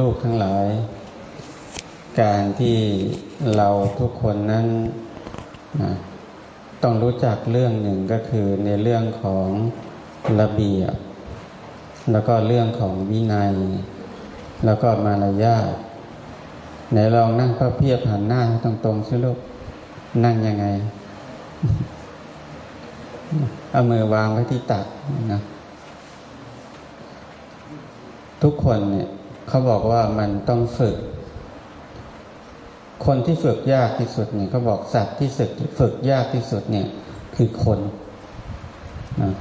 ลูกๆทั้งหลาย การที่เราทุกคนนั้นต้องรู้จักเรื่องหนึ่งก็คือในเรื่องของระเบียบ แล้วก็เรื่องของวินัย แล้วก็มารยาทไหนลองนั่งพระเพียบหันหน้าตรงๆสิลูกนั่งยังไง เอามือวางไว้ที่ตักนะทุกคนเนี่ย เขาบอกว่ามันต้องฝึก คนที่ฝึกยากที่สุดเนี่ยเขาบอกสัตว์ที่ฝึกฝึกยากที่สุดเนี่ยคือคนนะ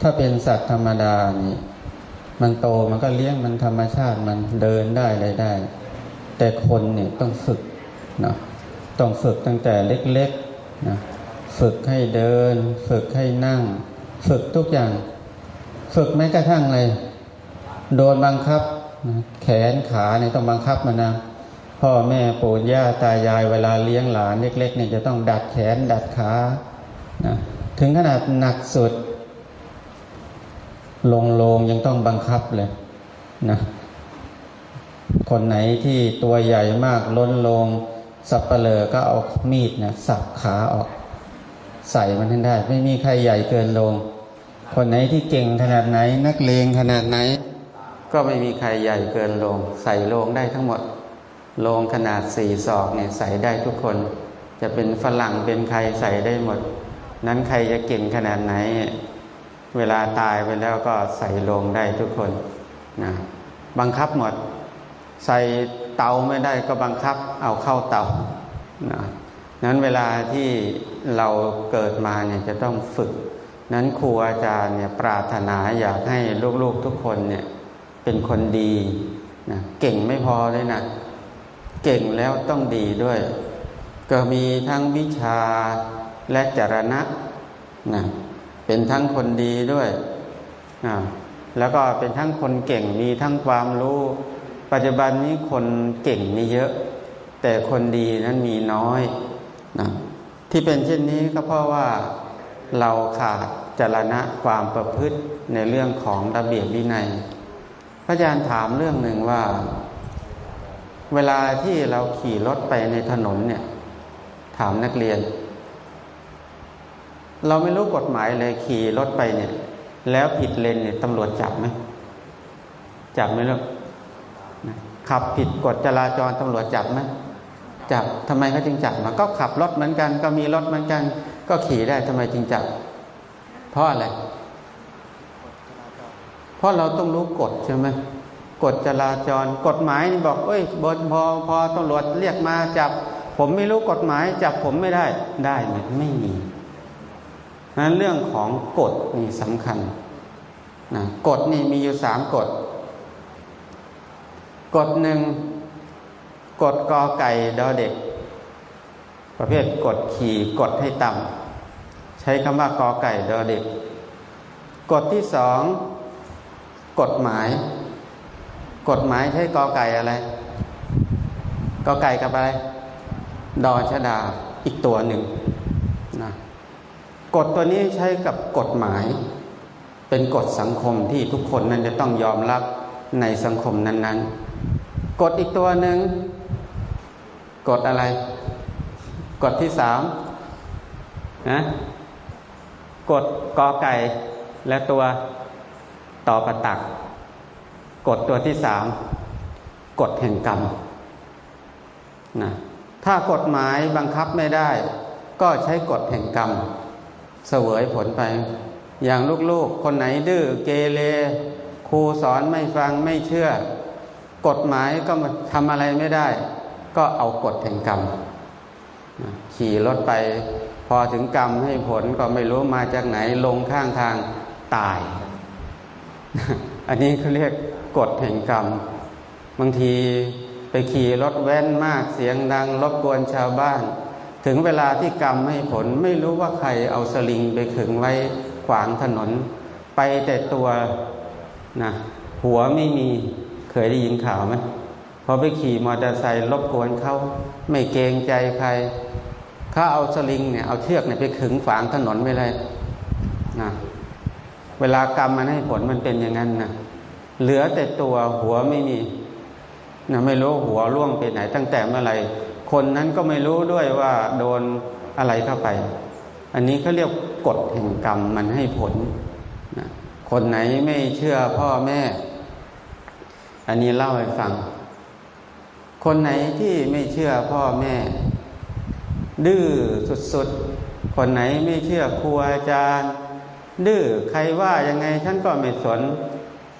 ถ้าเป็นสัตว์ธรรมดานี่มันโตมันก็เลี้ยงมันธรรมชาติมันเดินได้อะไรได้ แต่คนเนี่ยต้องฝึกนะต้องฝึกตั้งแต่เล็กๆนะฝึกให้เดิน ฝึกให้นั่ง ฝึกทุกอย่าง ฝึกแม้กระทั่งเลยโดนบังคับ แขนขาเนี่ยต้องบังคับมันนะพ่อแม่ปู่ย่าตายายเวลาเลี้ยงหลานเล็กๆเนี่ยจะต้องดัดแขนดัดขานะถึงขนาดหนักสุด ลงโลงยังต้องบังคับเลยนะคนไหนที่ตัวใหญ่มากล้นลง สับเปลือก็เอามีดนะสับขาออก ใส่มันให้ได้ ไม่มีใครใหญ่เกินลง คนไหนที่เก่งขนาดไหน นักเลงขนาดไหน ก็ไม่มีใครใหญ่เกินโลง ใส่โลงได้ทั้งหมด โลงขนาดสี่ศอกเนี่ยใส่ได้ทุกคน จะเป็นฝรั่งเป็นใครใส่ได้หมด นั้นใครจะเก่งขนาดไหน เวลาตายไปแล้วก็ใส่โลงได้ทุกคนนะบังคับหมด ใส่เตาไม่ได้ก็บังคับเอาเข้าเตานะนั้นเวลาที่เราเกิดมาเนี่ยจะต้องฝึก นั้นครูอาจารย์เนี่ยปรารถนาอยากให้ลูกๆทุกคนเนี่ย เป็นคนดีนะเก่งไม่พอเลยนะเก่งแล้วต้องดีด้วย ก็มีทั้งวิชาและจรณะนะเป็นทั้งคนดีด้วยนะแล้วก็เป็นทั้งคนเก่งมีทั้งความรู้ ปัจจุบันนี้คนเก่งนี่เยอะ แต่คนดีนั้นมีน้อยนะที่เป็นเช่นนี้ก็เพราะว่าเราขาดจรณะความประพฤติในเรื่องของระเบียบวินัย ระอาจารย์ถามเรื่องหนึ่งว่า เวลาที่เราขี่รถไปในถนนเนี่ย ถามนักเรียน เราไม่รู้กฎหมายเลยขี่รถไปเนี่ย แล้วผิดเลนเนี่ยตำรวจจับไหมจับไหมลูกขับผิดกฎจราจรตำรวจจับไหมจับทำไมเขาจึงจับมาก็ขับรถเหมือนกัน ก็มีรถเหมือนกัน ก็ขี่ได้ทำไมจึงจับ เพราะอะไรเเพราะเราต้องรู้กฎใช่ไหมกฎจราจร กฎหมายบอกเอ้ยบนพอพอตำรวจเรียกมาจับ ผมไม่รู้กฎหมายจับผมไม่ได้ได้ไหมไม่มีนั้นเรื่องของกฎนี่สำคัญนะกฎนี่มีอยู่สามกฎ กฎหนึ่งกฎกอไก่ดอเด็ก ประเภทกฎขี่กฎให้ต่ำใช้คำว่ากอไก่ดอเด็ก กฎที่สอง กฎหมาย กฎหมายใช้กอไก่อะไรกอไก่กับอะไร ดอชดาอีกตัวหนึ่งนะกฎตัวนี้ใช้กับกฎหมาย เป็นกฎสังคมที่ทุกคนนั้นจะต้องยอมรับในสังคมนั้นๆ กฎอีกตัวหนึ่งกฎอะไร กฎที่สามนะกฎกอไก่และตัว ต่อประตักกฎตัวที่สามกฎแห่งกรรมนะถ้ากฎหมายบังคับไม่ได้ ก็ใช้กฎแห่งกรรม เสวยผลไป อย่างลูกๆ คนไหนดื้อเกเรครูสอนไม่ฟังไม่เชื่อ กฎหมายก็ทำอะไรไม่ได้ ก็เอากฎแห่งกรรม ขี่รถไป พอถึงกรรมให้ผลก็ไม่รู้มาจากไหนลงข้างทางตาย อันนี้เขาเรียกกฎแห่งกรรม บางทีไปขี่รถแว้นมากเสียงดังรบกวนชาวบ้าน ถึงเวลาที่กรรมให้ผลไม่รู้ว่าใครเอาสลิงไปขึงไว้ขวางถนน ไปแต่ตัวนะหัวไม่มีเคยได้ยินข่าวไหมพอไปขี่มอเตอร์ไซค์รบกวนเขาไม่เกรงใจใครเขาเอาสลิงเนี่ยเอาเชือกเนี่ยไปขึงฝางถนนไว้เลยนะ เวลากรรมมันให้ผลมันเป็นอย่างนั้นนะเหลือแต่ตัวหัวไม่มีนะไม่รู้หัวล่วงไปไหน ตั้งแต่เมื่อไหร่คนนั้นก็ไม่รู้ด้วยว่าโดนอะไรเข้าไป อันนี้เขาเรียกกฎแห่งกรรมมันให้ผลนะคนไหนไม่เชื่อพ่อแม่ อันนี้เล่าให้ฟัง คนไหนที่ไม่เชื่อพ่อแม่ ดื้อสุดๆ คนไหนไม่เชื่อครูอาจารย์ ดื้อใครว่ายังไงฉันก็ไม่สน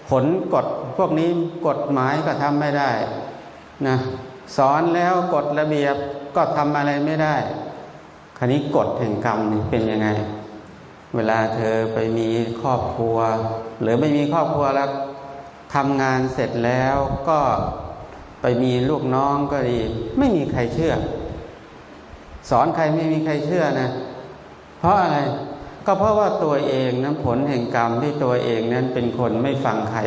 ผลกฎพวกนี้กฎหมายก็ทำไม่ได้นะสอนแล้วกฎระเบียบก็ทำอะไรไม่ได้ ครนี้กฎแห่งกรรมนี่เป็นยังไง เวลาเธอไปมีครอบครัว หรือไม่มีครอบครัวแล้วทำงานเสร็จแล้วก็ไปมีลูกน้องก็ดี ไม่มีใครเชื่อ สอนใครไม่มีใครเชื่อนะ เพราะอะไร ก็เพราะว่าตัวเองนั้นผลแห่งกรรมที่ตัวเองนั้นเป็นคนไม่ฟังใคร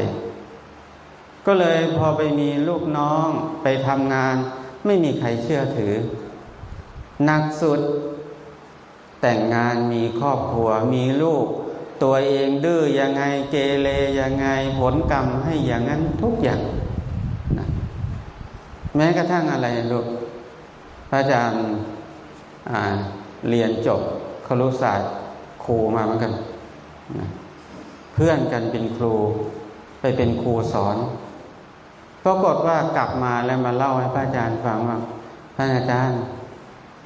ก็เลยพอไปมีลูกน้องไปทำงาน ไม่มีใครเชื่อถือหนักสุด แต่งงานมีครอบครัวมีลูก ตัวเองดื้อยังไงเกเรยังไงผลกรรมให้อย่างนั้นทุกอย่างนะแม้กระทั่งอะไรลูกพระอาจารย์เรียนจบครุศาสตร์ ครูมาเหมือนกันนะเพื่อนกันเป็นครู ไปเป็นครูสอนปรากฏว่ากลับมาแล้วมาเล่าให้พระอาจารย์ฟังว่าพระอาจารย์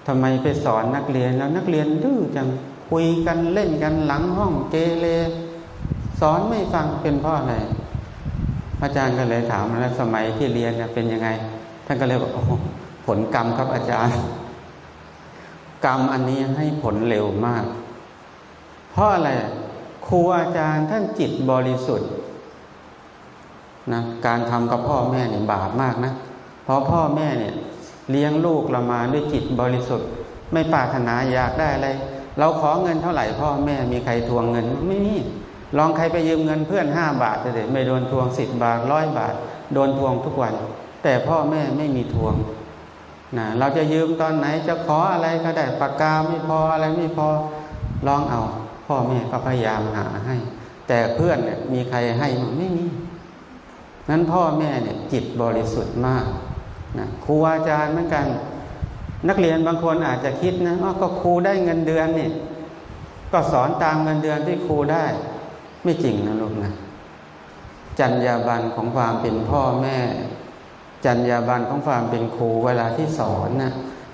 ทำไมไปสอนนักเรียนแล้วนักเรียนดื้อจังคุยกันเล่นกันหลังห้องเกเรสอนไม่ฟังเป็นเพราะอะไรอาจารย์ก็เลยถามแล้วสมัยที่เรียนเป็นยังไง ท่านก็เลยบอกผลกรรมครับอาจารย์ กรรมอันนี้ให้ผลเร็วมาก เพราะอะไรครูอาจารย์ท่านจิตบริสุทธิ์นะการทำกับพ่อแม่เนี่ยบาปมากนะเพราะพ่อแม่เนี่ยเลี้ยงลูกเรามาด้วยจิตบริสุทธิ์ ไม่ปรารถนาอยากได้อะไร เราขอเงินเท่าไหร่พ่อแม่มีใครทวงเงินไม่มีลองใครไปยืมเงินเพื่อนห้าบาทเลยไม่โดนทวงสิบบาทร้อยบาท โดนทวงทุกวัน แต่พ่อแม่ไม่มีทวงนะเราจะยืมตอนไหนจะขออะไรก็ได้ปากกาไม่พออะไรไม่พอลองเอา พ่อแม่ก็พยายามหาให้ แต่เพื่อนเนี่ยมีใครให้มันไม่มีนั้นพ่อแม่เนี่ยจิตบริสุทธิ์มากนะครูอาจารย์เหมือนกัน นักเรียนบางคนอาจจะคิดนะว่าก็ครูได้เงินเดือนเนี่ยก็สอนตามเงินเดือนที่ครูได้ ไม่จริงนะลูกนะจัญญาบันของความเป็นพ่อแม่ จัญญาบันของความเป็นครูเวลาที่สอนน่ะ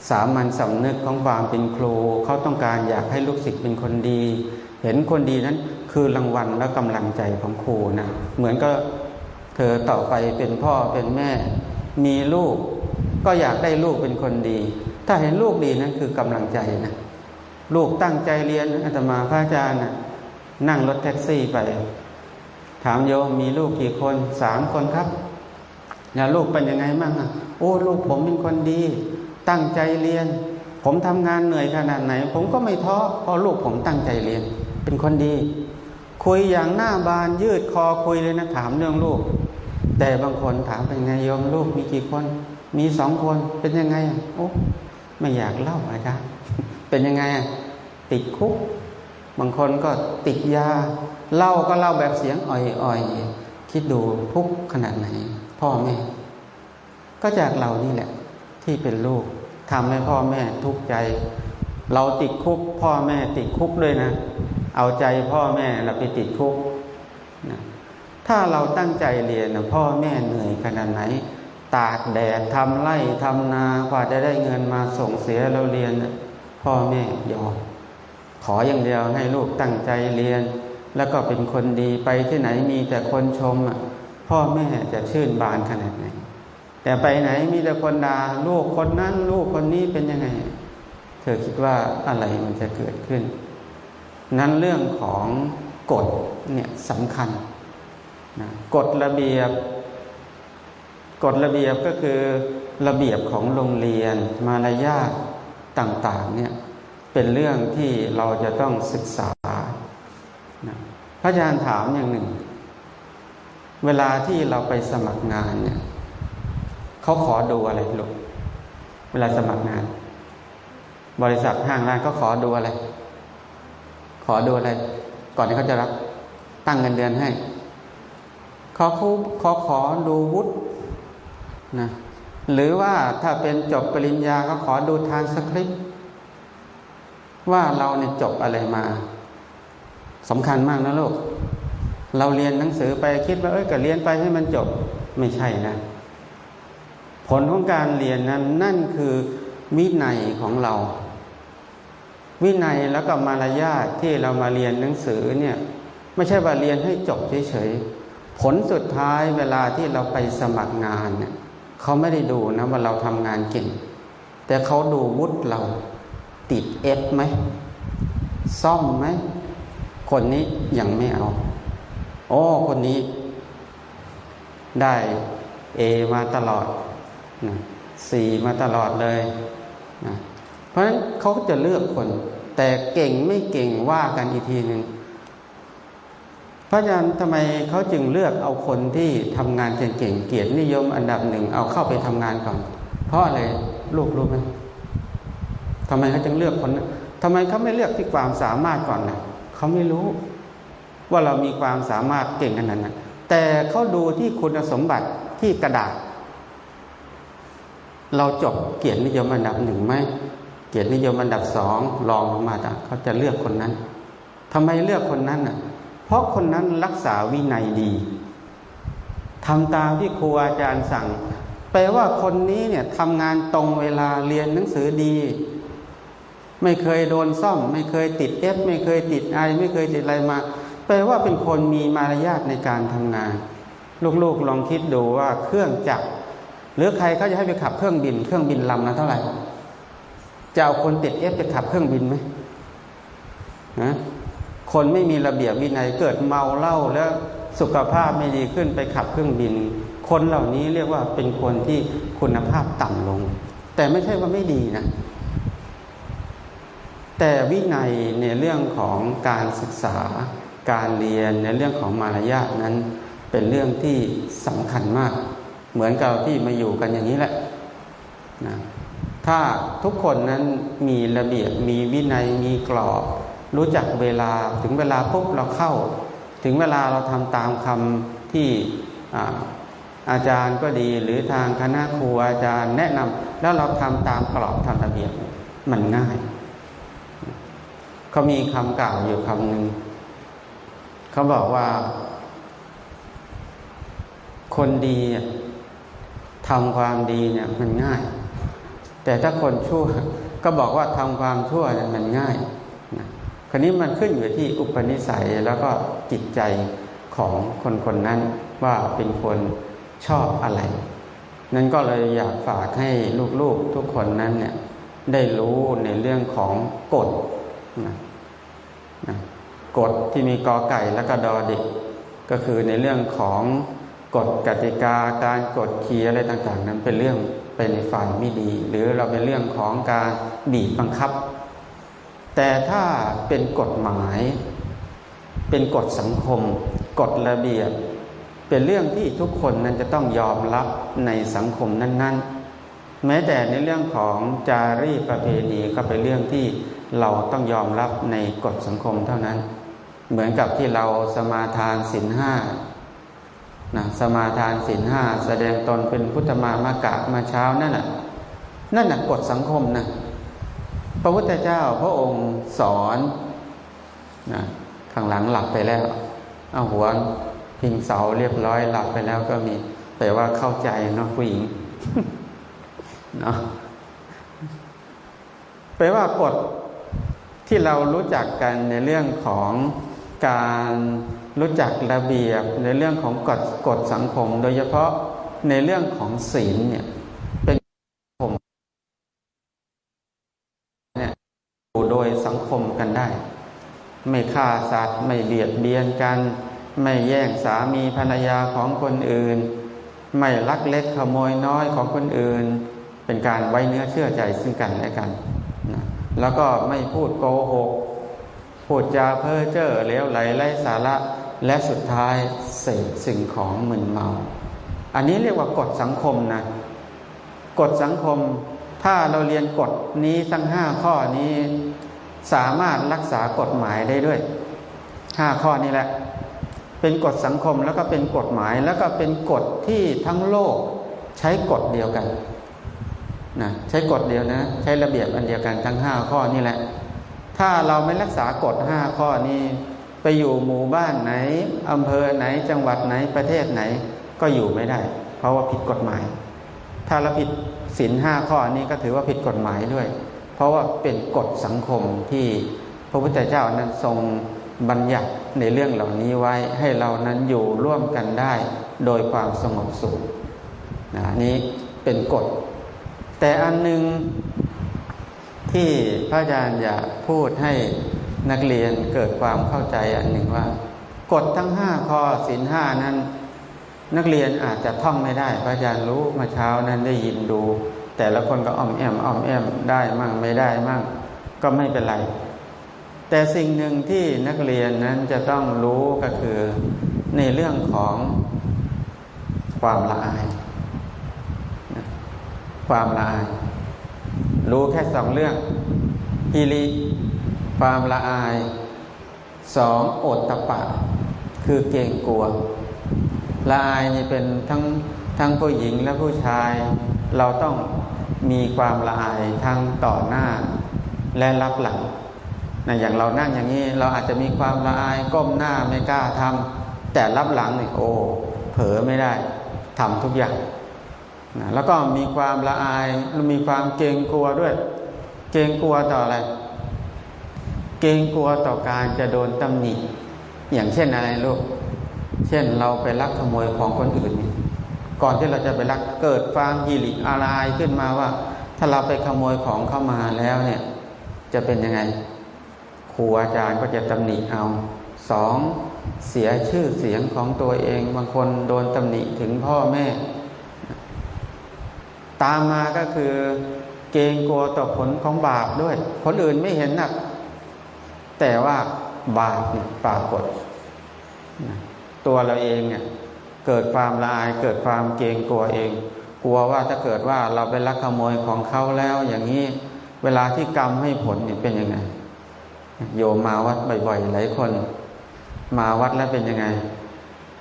สามัญสำนึกของความเป็นครูเขาต้องการอยากให้ลูกศิษย์เป็นคนดี เห็นคนดีนั้นคือรางวัลและกำลังใจของครูนะเหมือนก็เธอต่อไปเป็นพ่อเป็นแม่ มีลูก ก็อยากได้ลูกเป็นคนดี ถ้าเห็นลูกดีนั่นคือกำลังใจนะลูกตั้งใจเรียนอาตมาพระอาจารย์นะนั่งรถแท็กซี่ไป ถามโยมมีลูกกี่คนสามคนครับนี่ยลูกเป็นยังไงบ้างอะโอ้ลูกผมเป็นคนดี ตั้งใจเรียน ผมทำงานเหนื่อยขนาดไหน ผมก็ไม่ท้อเพราะลูกผมตั้งใจเรียน เป็นคนดี คุยอย่างหน้าบานยืดคอคุยเลยนะถามเรื่องลูก แต่บางคนถามเป็นไงโยมลูกมีกี่คน มีสองคนเป็นยังไงโอ้ไม่อยากเล่าอาจารย์เป็นยังไงติดคุก บางคนก็ติดยาเล่าก็เล่าแบบเสียงอ่อยๆคิดดูทุกขนาดไหน พ่อแม่ ก็จากเรานี่แหละ ที่เป็นลูกทำให้พ่อแม่ทุกข์ใจ เราติดคุก พ่อแม่ติดคุกด้วยนะ เอาใจพ่อแม่เราไปติดคุกนะถ้าเราตั้งใจเรียนนะพ่อแม่เหนื่อยขนาดไหน ตากแดดทำไร่ทำนากว่าจะได้เงินมาส่งเสียเราเรียนนะพ่อแม่ยอมขออย่างเดียวให้ลูกตั้งใจเรียน แล้วก็เป็นคนดีไปที่ไหนมีแต่คนชมอะพ่อแม่จะชื่นบานขนาดไหน แต่ไปไหนมีแต่คนด่าลูกคนนั้น ลูกคนนี้เป็นยังไง เธอคิดว่าอะไรมันจะเกิดขึ้น นั้นเรื่องของกฎเนี่ยสำคัญนะกฎระเบียบ กฎระเบียบก็คือระเบียบของโรงเรียนมารยาทต่างๆเนี่ยเป็นเรื่องที่เราจะต้องศึกษานะพระอาจารย์ถามอย่างหนึ่ง เวลาที่เราไปสมัครงานเนี่ยเขาขอดูอะไรลูกเวลาสมัครงาน บริษัทห้างร้านก็ขอดูอะไร ขอดูอะไร ก่อนที่เขาจะรับตั้งเงินเดือนให้ขอคูขอขอดูวุฒินะหรือว่าถ้าเป็นจบปริญญาก็ขอดูทานสคริปต์ว่าเราเนี่ยจบอะไรมาสำคัญมากนะลูกเราเรียนหนังสือไปคิดว่าเอ้ยก็เรียนไปให้มันจบไม่ใช่นะ ผลของการเรียนนั้นนั่นคือวินัยของเรา วินัยแล้วก็มารยาทที่เรามาเรียนหนังสือเนี่ยไม่ใช่ว่าเรียนให้จบเฉยๆผลสุดท้ายเวลาที่เราไปสมัครงานเนี่ยเขาไม่ได้ดูนะว่าเราทำงานเก่ง แต่เขาดูวุฒิเราติดเอฟไหมซ่อมไหมคนนี้ยังไม่เอาโอ้คนนี้ ได้เอมาตลอดนะสี่มาตลอดเลยนะเพราะฉะนั้นเขาจะเลือกคน แต่เก่งไม่เก่งว่ากันอีกทีหนึ่งพระอาจารย์ทำไมเขาจึงเลือกเอาคนที่ทำงานเก่งๆเกียรตินิยมอันดับหนึ่งเอาเข้าไปทำงานก่อน เพราะอะไรลูกรู้ไหมทำไมเขาจึงเลือกคนนั้นทำไมเขาไม่เลือกที่ความสามารถก่อนนะเขาไม่รู้ ว่าเรามีความสามารถเก่งขนาดนั้นแต่เขาดูที่คุณสมบัติที่กระดาษ เราจบเกียรตินิยมอันดับหนึ่งไหม เกียรตินิยมอันดับสองรองลงมาเขาจะเลือกคนนั้นทำไมเลือกคนนั้นอะ เพราะคนนั้นรักษาวินัยดีทำตามที่ครูอาจารย์สั่ง แปลว่าคนนี้เนี่ยทำงานตรงเวลาเรียนหนังสือดี ไม่เคยโดนซ่อม ไม่เคยติดเอฟไม่เคยติดไอไม่เคยติดอะไรมา แปลว่าเป็นคนมีมารยาทในการทำงาน ลูกๆลองคิดดูว่าเครื่องจักรหรือใครเขาจะให้ไปขับเครื่องบิน เครื่องบินลำละเท่าไหร่ จะเอาคนติดเอฟไปขับเครื่องบินไหมนะคนไม่มีระเบียบวินัยเกิดเมาเหล้าแล้วสุขภาพไม่ดีขึ้นไปขับเครื่องบิน คนเหล่านี้เรียกว่าเป็นคนที่คุณภาพต่ำลง แต่ไม่ใช่ว่าไม่ดีนะ แต่วินัยในเรื่องของการศึกษา การเรียนในเรื่องของมารยาทนั้น เป็นเรื่องที่สำคัญมาก เหมือนกับที่มาอยู่กันอย่างนี้แหละนะ ถ้าทุกคนนั้นมีระเบียบมีวินัยมีกรอบ รู้จักเวลาถึงเวลาปุ๊บเราเข้า ถึงเวลาเราทำตามคำที่อาอาจารย์ก็ดีหรือทางคณะครูอาจารย์แนะนำแล้วเราทำตามกรอบทำระเบียบมันง่ายเขามีคำกล่าวอยู่คำหนึ่งเขาบอกว่า คนดีทำความดีเนี่ยมันง่าย แต่ถ้าคนชั่วก็บอกว่าทำความชั่วเนี่ยมันง่ายนะคราวนี้มันขึ้นอยู่ที่อุปนิสัยแล้วก็จิตใจของคนคนนั้นว่าเป็นคนชอบอะไร นั่นก็เลยอยากฝากให้ลูกๆทุกคนนั้นเนี่ยได้รู้ในเรื่องของกฎนะนะกฎที่มีกอไก่และก็ดอเด็กก็คือในเรื่องของกฎกติกาการกฎขีอะไรต่างๆ นั้นเป็นเรื่อง ในฝ่ายไม่ดี หรือเราเป็นเรื่องของการบีบบังคับ แต่ถ้าเป็นกฎหมาย เป็นกฎสังคม กฎระเบียบ เป็นเรื่องที่ทุกคนนั้นจะต้องยอมรับในสังคมนั้น ๆ แม้แต่ในเรื่องของจารีประเพณีก็เป็นเรื่องที่เราต้องยอมรับในกฎสังคมเท่านั้น เหมือนกับที่เราสมาทานศีลห้า นะสมาทานศีลห้าแสดงตนเป็นพุทธมามากะมาเช้านั่นน่ะนั่นน่ะกฎสังคมนะพระพุทธเจ้าพระองค์สอนนะข้างหลังหลับไปแล้วเอาหัวพิงเสาเรียบร้อยหลับไปแล้วก็มีแต่ว่าเข้าใจเนาะผู้หญิงเนาะแปลว่ากฎที่เรารู้จักกันในเรื่องของการ รู้จักระเบียบในเรื่องของกฎกฎสังคม โดยเฉพาะในเรื่องของศีลเนี่ยเป็นผมเนี่ยอยู่โดยสังคมกันได้ ไม่ฆ่าสัตว์ ไม่เบียดเบียนกัน ไม่แย่งสามีภรรยาของคนอื่น ไม่ลักเล็กขโมยน้อยของคนอื่น เป็นการไว้เนื้อเชื่อใจซึ่งกันและกันนะแล้วก็ไม่พูดโกหกพูดจาเพ้อเจ้อเลวไหลไร้สาระ และสุดท้ายเสพสิ่งของมึนเมา อันนี้เรียกว่ากฎสังคมนะกฎสังคม ถ้าเราเรียนกฎนี้ทั้งห้าข้อนี้สามารถรักษากฎหมายได้ด้วยห้าข้อนี้แหละ เป็นกฎสังคมแล้วก็เป็นกฎหมายแล้วก็เป็นกฎที่ทั้งโลกใช้กฎเดียวกันนะใช้กฎเดียวนะ ใช้ระเบียบอันเดียวกันทั้งห้าข้อนี่แหละ ถ้าเราไม่รักษากฎห้าข้อนี้ ไปอยู่หมู่บ้านไหนอำเภอไหนจังหวัดไหนประเทศไหนก็อยู่ไม่ได้ เพราะว่าผิดกฎหมาย ถ้าเราผิดศีลห้าข้อนี้ก็ถือว่าผิดกฎหมายด้วย เพราะว่าเป็นกฎสังคมที่พระพุทธเจ้านั้นทรงบัญญัติในเรื่องเหล่านี้ไว้ให้เรานั้นอยู่ร่วมกันได้ โดยความสงบสุขนะนี้เป็นกฎ แต่อันหนึ่งที่พระอาจารย์อยากพูดให้ นักเรียนเกิดความเข้าใจอันหนึ่งว่ากฎทั้งห้าข้อศีลห้านั้น นักเรียนอาจจะท่องไม่ได้พระอาจารย์รู้มาเช้านั้นได้ยินดู แต่ละคนก็อ้อมแอมอ้อมแอมได้มั่งไม่ได้มั่งก็ไม่เป็นไร แต่สิ่งหนึ่งที่นักเรียนนั้นจะต้องรู้ก็คือในเรื่องของความละอาย ความละอาย รู้แค่สองเรื่องฮิริ ความละอายสองอตตะปะ คือเกรงกลัว ละอายนี่เป็นทั้งทั้งผู้หญิงและผู้ชาย เราต้องมีความละอายทั้งต่อหน้าและรับหลังนะอย่างเรานั่งอย่างนี้เราอาจจะมีความละอายก้มหน้าไม่กล้าทำแต่รับหลังนี่โอ้เผลอไม่ได้ทำทุกอย่างนะแล้วก็มีความละอายมีความเกรงกลัวด้วย เกรงกลัวต่ออะไร เกรงกลัวต่อการจะโดนตำหนิ อย่างเช่นอะไรลูก เช่นเราไปลักขโมยของคนอื่น ก่อนที่เราจะไปลักเกิดความยิริอะไรขึ้นมาว่า ถ้าเราไปขโมยของเข้ามาแล้วเนี่ย จะเป็นยังไงครูอาจารย์ก็จะตำหนิเอาสองเสียชื่อเสียงของตัวเองบางคนโดนตำหนิถึงพ่อแม่ ตามมาก็คือเกรงกลัวต่อผลของบาปด้วย คนอื่นไม่เห็นนัก แต่ว่าบาปเนี่ยปรากฏ ตัวเราเองเนี่ยเกิดความละอายเกิดความเกรงกลัวเอง กลัวว่าถ้าเกิดว่าเราไปลักขโมยของเขาแล้วอย่างนี้เวลาที่กรรมให้ผลเนี่ยเป็นยังไง โยมมาวัดบ่อยๆหลายคน มาวัดแล้วเป็นยังไง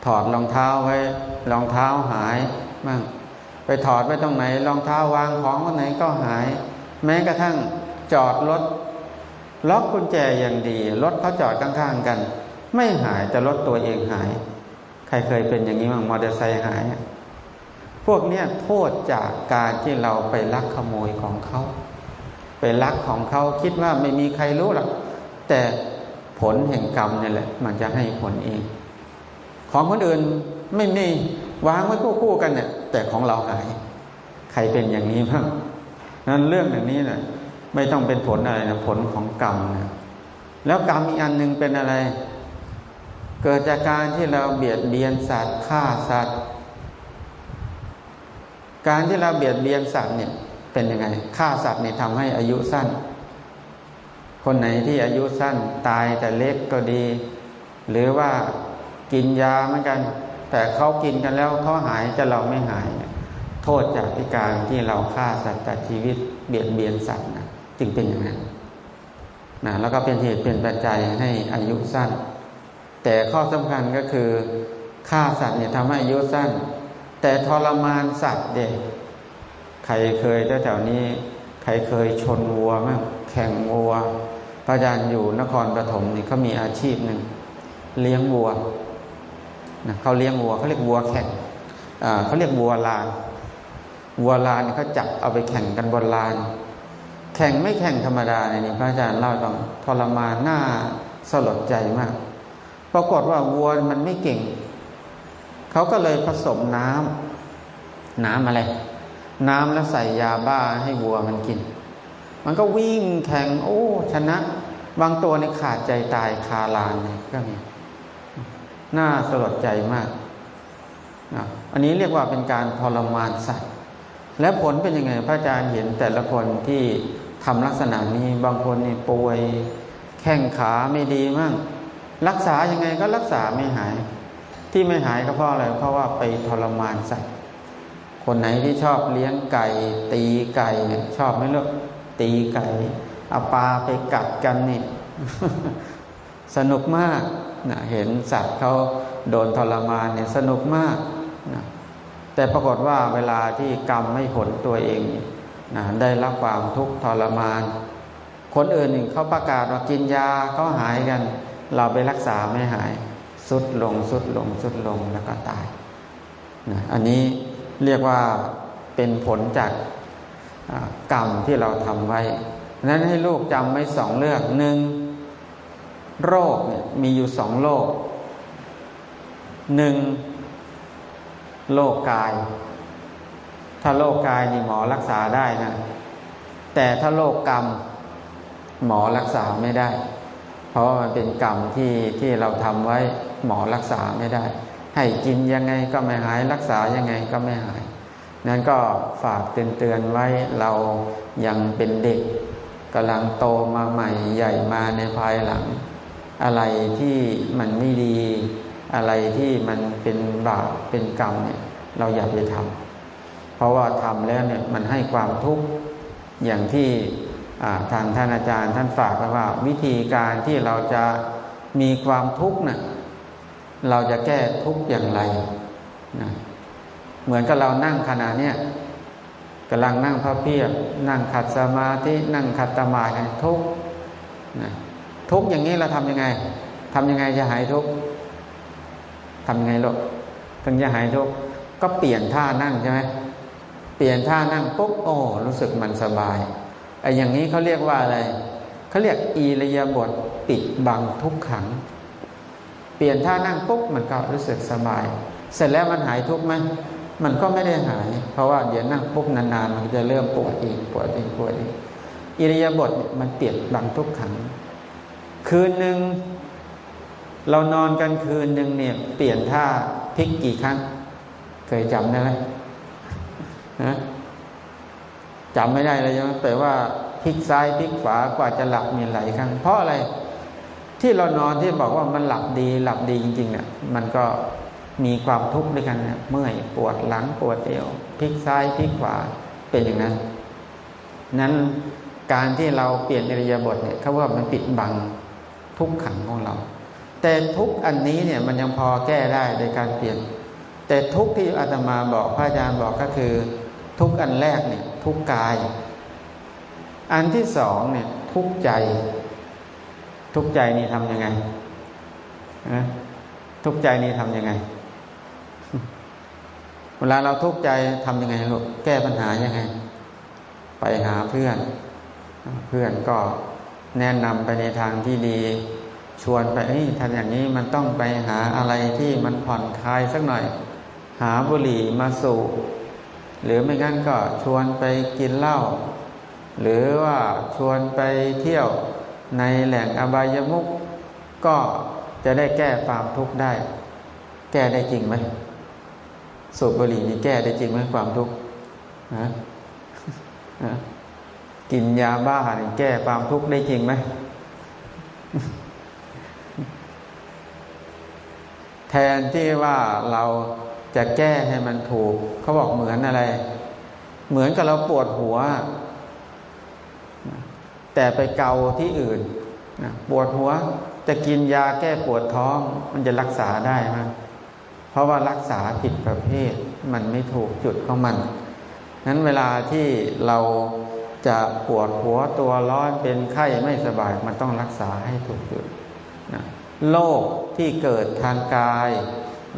ถอดรองเท้าไว้รองเท้าหายบ้างไปถอดไว้ตรงไหนรองเท้าวางของตรงไหนก็หาย แม้กระทั่งจอดรถ ล็อกกุญแจอย่างดี รถเขาจอดข้างๆกัน ไม่หายแต่รถตัวเองหาย ใครเคยเป็นอย่างนี้บ้างมอเตอร์ไซค์หาย พวกเนี้ยโทษจากการที่เราไปลักขโมยของเขา ไปลักของเขาคิดว่าไม่มีใครรู้หรอกแต่ผลแห่งกรรมนี่แหละ มันจะให้ผลเอง ของคนอื่นไม่มีวางไว้คู่ๆกันเนี่ยแต่ของเราหาย ใครเป็นอย่างนี้บ้างนั้นเรื่องอย่างนี้เนี่ย ไม่ต้องเป็นผลอะไรนะผลของกรรมนะแล้วกรรมอีกอันหนึ่งเป็นอะไร เกิดจากการที่เราเบียดเบียนสัตว์ฆ่าสัตว์ การที่เราเบียดเบียนสัตว์เนี่ยเป็นยังไงฆ่าสัตว์เนี่ยทำให้อายุสั้น คนไหนที่อายุสั้นตายแต่เล็กก็ดี หรือว่ากินยาเหมือนกัน แต่เขากินกันแล้วเขาหายแต่เราไม่หาย โทษจากที่การที่เราฆ่าสัตว์ตัดชีวิตเบียดเบียนสัตว์นะ จึงเป็นอย่างนั้นนะแล้วก็เป็นเหตุเป็นปัจจัยให้อายุสั้น แต่ข้อสำคัญก็คือฆ่าสัตว์เนี่ยทำให้อายุสั้น แต่ทรมานสัตว์เด็กใครเคยแถวนี้ ใครเคยชนวัวมั้งแข่งวัวพระอาจารย์อยู่นครปฐมนี่เขามีอาชีพหนึ่งเลี้ยงวัวนะเขาเลี้ยงวัวเขาเรียกวัวแข่งเขาเรียกวัวลาน วัวลานเขาจับเอาไปแข่งกันบนลาน ข่งไม่แข่งธรรมดาเนี่ยพระอาจารย์เล่าต้องทรมานหน้าสลดใจมาก ปรากฏว่าวัวมันไม่เก่ง เขาก็เลยผสมน้ำน้ำอะไร น้ำแล้วใส่ยาบ้าให้วัวมันกิน มันก็วิ่งแข่งโอ้ ชนะ บางตัวในขาดใจตายคาลานเลยก็มีน่าสลดใจมากนะอันนี้เรียกว่าเป็นการทรมานสัตว์ และผลเป็นยังไงพระอาจารย์เห็นแต่ละคนที่ ทำลักษณะนี้บางคนนี่ป่วยแข้งขาไม่ดีมากรักษายังไงก็รักษาไม่หาย ที่ไม่หายก็เพราะอะไรเพราะว่าไปทรมานสัตว์คนไหนที่ชอบเลี้ยงไก่ ตีไก่ชอบไหมลูกตีไก่เอาปลาไปกัดกันนี่สนุกมากนะเห็นสัตว์เขาโดนทรมานเนี่ยสนุกมากนะแต่ปรากฏว่าเวลาที่กรรมไม่ผลตัวเองนะได้รับความทุกข์ทรมาน คนอื่นเขาประกาศว่ากินยาเขาหายกัน เราไปรักษาไม่หาย สุดลงสุดลงสุดลงแล้วก็ตายนะอันนี้เรียกว่าเป็นผลจากกรรมที่เราทำไว้นั้นให้ลูกจำไว้สองเรื่องหนึ่งโรคเนี่ยมีอยู่สองโรคหนึ่งโรคกาย ถ้าโรคกายนี่หมอรักษาได้นะ แต่ถ้าโรคกรรมหมอรักษาไม่ได้ เพราะมันเป็นกรรมที่ที่เราทำไว้หมอรักษาไม่ได้ ให้กินยังไงก็ไม่หายรักษายังไงก็ไม่หาย นั้นก็ฝากเตือนๆไว้เรายังเป็นเด็กกำลังโตมาใหม่ใหญ่มาในภายหลัง อะไรที่มันไม่ดี อะไรที่มันเป็นบาปเป็นกรรมเนี่ยเราอย่าไปทำ เพราะว่าทำแล้วเนี่ยมันให้ความทุกข์อย่างที่ทางท่านอาจารย์ท่านฝากไว้ว่า วิธีการที่เราจะมีความทุกข์นะ่ะเราจะแก้ทุกข์อย่างไรนะเหมือนกับเรานั่งขณะเนี้ยกำลังนั่งพระเพียบ นั่งขัดสมาธินั่งขัดตมากันทุกนะทุกอย่างนี้เราทำยังไงทำยังไงจะหายทุกทำยังไงลูกถึงจะหายทุกก็เปลี่ยนท่านั่งใช่ไหม ปลี่ยนท่านั่งปุ๊บโอ้รู้สึกมันสบายไอ้อย่างนี้เขาเรียกว่าอะไรเขาเรียกอีระยาบทปิดบังทุกขัง เปลี่ยนท่านั่งปุ๊บมันก็รู้สึกสบาย เสร็จแล้วมันหายทุกไหมมันก็ไม่ได้หาย เพราะว่าเดี๋ยวนั่งปุ๊บนานๆมันจะเริ่มปวดอีกปวดอีกปวดอีกอิริยาบถมันเปลี่ยนบังทุกขัง คืนหนึ่งเรานอนกันคืนหนึ่งเนี่ยเปลี่ยนท่าพลิกกี่ครั้ง เคยจำได้ไหม นะจำไม่ได้เลยใช่ไหมแปลว่าพลิกซ้ายพลิกขวากว่าจะหลับมีหลายครั้งเพราะอะไร ที่เรานอนที่บอกว่ามันหลับดีหลับดีจริงๆเนี่ยมันก็มีความทุกข์ด้วยกันเนี่ยเมื่อยปวดหลังปวดเอวพลิกซ้ายพลิกขวาเป็นอย่างนั้น นั้นการที่เราเปลี่ยนอิริยาบถเนี่ยเขาว่ามันปิดบังทุกขังของเรา แต่ทุกอันนี้เนี่ยมันยังพอแก้ได้โดยการเปลี่ยน แต่ทุกที่อาตมาบอกพระอาจารย์บอกก็คือ ทุกอันแรกเนี่ยทุกกาย อันที่สองเนี่ยทุกใจ ทุกใจนี่ทำยังไงนะทุกใจนี่ทำยังไง เวลาเราทุกข์ใจทำยังไงลูกแก้ปัญหายังไง ไปหาเพื่อน เพื่อนก็แนะนำไปในทางที่ดี ชวนไปเฮ้ยทำอย่างนี้มันต้องไปหาอะไรที่มันผ่อนคลายสักหน่อย หาบุหรี่มาสูบ หรือไม่งั้นก็ชวนไปกินเหล้าหรือว่าชวนไปเที่ยวในแหล่งอบายมุกก็จะได้แก้ความทุกข์ได้ แก้ได้จริงไหมสูบบุหรี่นี่แก้ได้จริงไหมความทุกข์นะกินยาบ้านี่แก้ความทุกข์ได้จริงไหมแทนที่ว่าเรา จะแก้ให้มันถูก เขาบอกเหมือนอะไร เหมือนกับเราปวดหัว แต่ไปเกาที่อื่นปวดหัวจะกินยาแก้ปวดท้อง มันจะรักษาได้ไหมเพราะว่ารักษาผิดประเภท มันไม่ถูกจุดของมันนั้นเวลาที่เราจะปวดหัวตัวร้อนเป็นไข้ไม่สบาย มันต้องรักษาให้ถูกจุดนะโรคที่เกิดทางกาย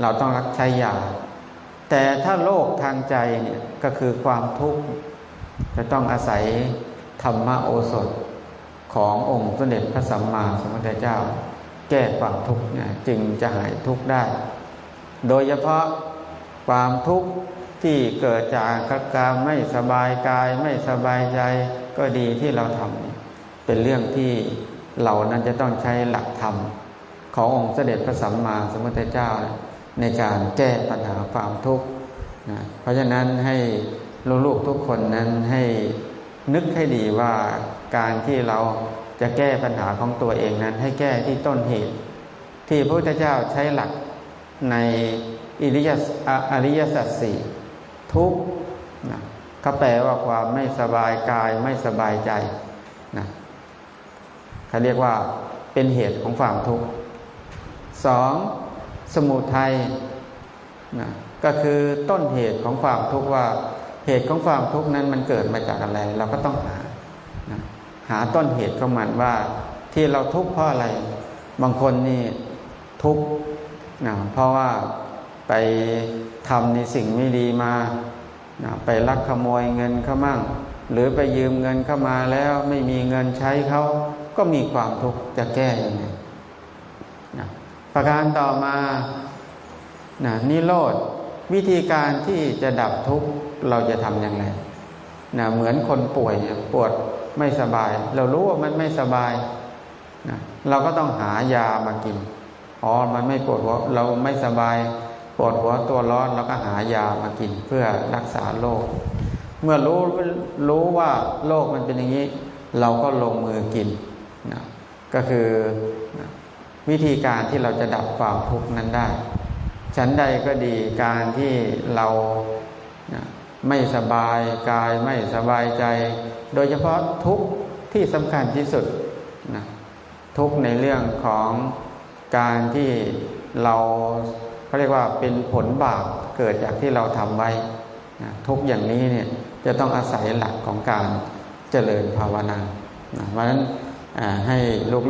เราต้องรักใช้ยา แต่ถ้าโรคทางใจเนี่ยก็คือความทุกข์จะต้องอาศัยธรรมโอสถขององค์สมเด็จพระสัมมาสัมพุทธเจ้า แก้ความทุกข์เนี่ยจึงจะหายทุกข์ได้ โดยเฉพาะความทุกข์ที่เกิดจากการไม่สบายกายไม่สบายใจก็ดีที่เราทำเป็นเรื่องที่เรานั้นจะต้องใช้หลักธรรมขององค์เสด็จพระสัมมาสัมพุทธเจ้า ในการแก้ปัญหาความทุกข์นะเพราะฉะนั้นให้ลูกๆทุกคนนั้นให้นึกให้ดีว่าการที่เราจะแก้ปัญหาของตัวเองนั้น ให้แก้ที่ต้นเหตุ ที่พระพุทธเจ้าใช้หลักในอิริยอริยสัจสี่ทุกนะเขาแปลว่าความไม่สบายกายไม่สบายใจนะเขาเรียกว่าเป็นเหตุของความทุกข์สอง สมุทัยนะก็คือต้นเหตุของความทุกข์ว่าเหตุของความทุกข์นั้นมันเกิดมาจากอะไร เราก็ต้องหานะหาต้นเหตุของมันว่าที่เราทุกข์เพราะอะไร บางคนนี่ทุกข์นะเพราะว่าไปทำในสิ่งไม่ดีมานะไปลักขโมยเงินเขามั่ง หรือไปยืมเงินเข้ามาแล้วไม่มีเงินใช้เขาก็มีความทุกข์จะแก้ยังไง ประการต่อมานะนิโรธวิธีการที่จะดับทุกข์เราจะทำอย่างไรนะเหมือนคนป่วยปวดไม่สบาย เรารู้ว่ามันไม่สบายนะเราก็ต้องหายามากินอ๋อมันไม่ปวดหัวเราไม่สบายปวดหัวตัวร้อนเราก็หายามากินเพื่อรักษาโรคเมื่อรู้รู้ว่าโรคมันเป็นอย่างนี้ เราก็ลงมือกินนะก็คือ วิธีการที่เราจะดับความทุกข์นั้นได้ ฉันใดก็ดีการที่เราไม่สบายกายไม่สบายใจ โดยเฉพาะทุกข์ที่สำคัญที่สุดนะทุกข์ในเรื่องของการที่เราเขาเรียกว่าเป็นผลบาปเกิดจากที่เราทำไว้นะทุกอย่างนี้เนี่ยจะต้องอาศัยหลักของการเจริญภาวนานะเพราะฉะนั้นให้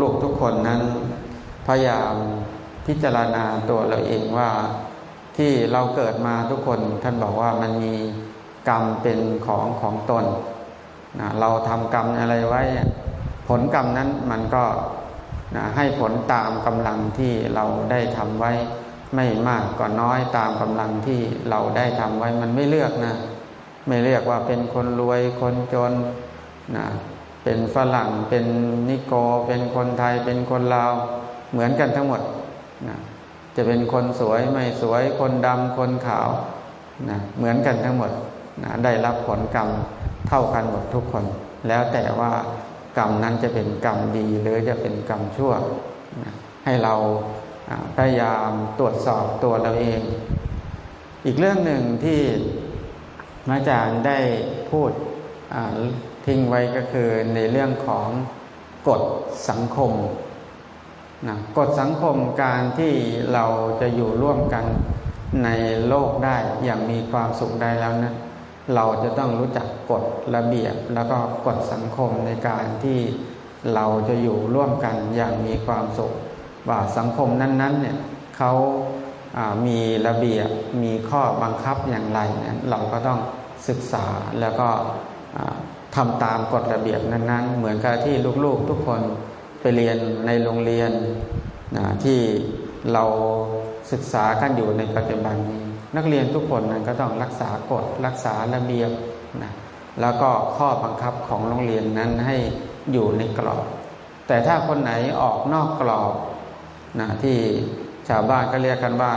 ลูกๆทุกคนนั้น พยายามพิจารณาตัวเราเองว่าที่เราเกิดมาทุกคนท่านบอกว่ามันมีกรรมเป็นของของตนนะเราทำกรรมอะไรไว้ ผลกรรมนั้นมันก็นะให้ผลตามกำลังที่เราได้ทำไว้ ไม่มากก็น้อยตามกำลังที่เราได้ทำไว้มันไม่เลือกนะ ไม่เรียกว่าเป็นคนรวยคนจนนะเป็นฝรั่งเป็นนิโก เป็นคนไทยเป็นคนลาว เหมือนกันทั้งหมดนะจะเป็นคนสวยไม่สวยคนดำคนขาวนะเหมือนกันทั้งหมดนะได้รับผลกรรมเท่ากันหมดทุกคน แล้วแต่ว่ากรรมนั้นจะเป็นกรรมดีหรือจะเป็นกรรมชั่วนะให้เราพยายามตรวจสอบตัวเราเอง อีกเรื่องหนึ่งที่อาจารย์ได้พูดทิ้งไว้ก็คือในเรื่องของกฎสังคม นะกฎสังคมการที่เราจะอยู่ร่วมกันในโลกได้อย่างมีความสุขได้แล้วนะเราจะต้องรู้จักกฎระเบียบ แล้วก็กฎสังคมในการที่เราจะอยู่ร่วมกันอย่างมีความสุข ว่าสังคมนั้นๆเนี่ยเขามีระเบียบมีข้อบังคับอย่างไรเนี่ยเราก็ต้องศึกษาแล้วก็ทำตามกฎระเบียบนั้นๆ เหมือนกับที่ลูกๆทุกคน ไปเรียนในโรงเรียนนะที่เราศึกษากันอยู่ในปัจจุบันนี้ นักเรียนทุกคนนั้นก็ต้องรักษากฎรักษาระเบียบนะแล้วก็ข้อบังคับของโรงเรียนนั้นให้อยู่ในกรอบ แต่ถ้าคนไหนออกนอกกรอบนะที่ชาวบ้านก็เรียกกันว่า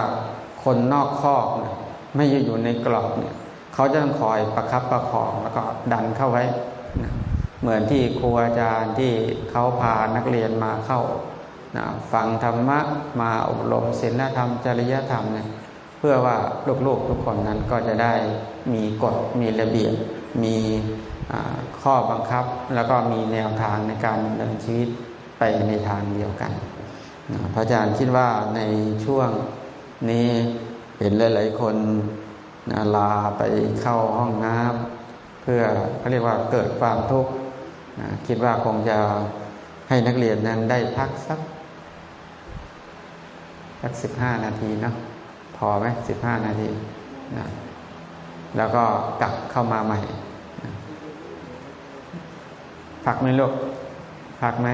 คนนอกคอกนะไม่อยู่ในกรอบเนี่ยเขาจะต้องคอยประครับประคองแล้วก็ดันเข้าไว้นะ เหมือนที่ครูอาจารย์ที่เขาพานักเรียนมาเข้านะฟังธรรมะมาอบรมศีลธรรมจริยธรรมเนี่ยเพื่อว่าลูกๆทุกคนนั้นก็จะได้มีกฎมีระเบียบมีข้อบังคับแล้วก็มีแนวทางในการดำเนินชีวิตไปในทางเดียวกันพระอาจารย์คิดว่าในช่วงนี้เห็นหลาย ๆ คนนะลาไปเข้าห้องน้ำเพื่อเขาเรียกว่าเกิดความทุกข์ คิดว่าคงจะให้นักเรียนนั้นได้พักสักสักสิบห้านาทีเนาะพอไหมสิบห้านาทีนะแล้วก็กลับเข้ามาใหม่พักไหมลูกพักไหม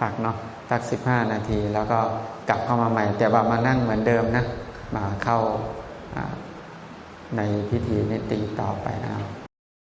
พักเนาะสักสิบห้านาที แล้วก็กลับเข้ามาใหม่ แต่ว่ามานั่งเหมือนเดิมนะมาเข้าในพิธีนิติต่อไปนะครับ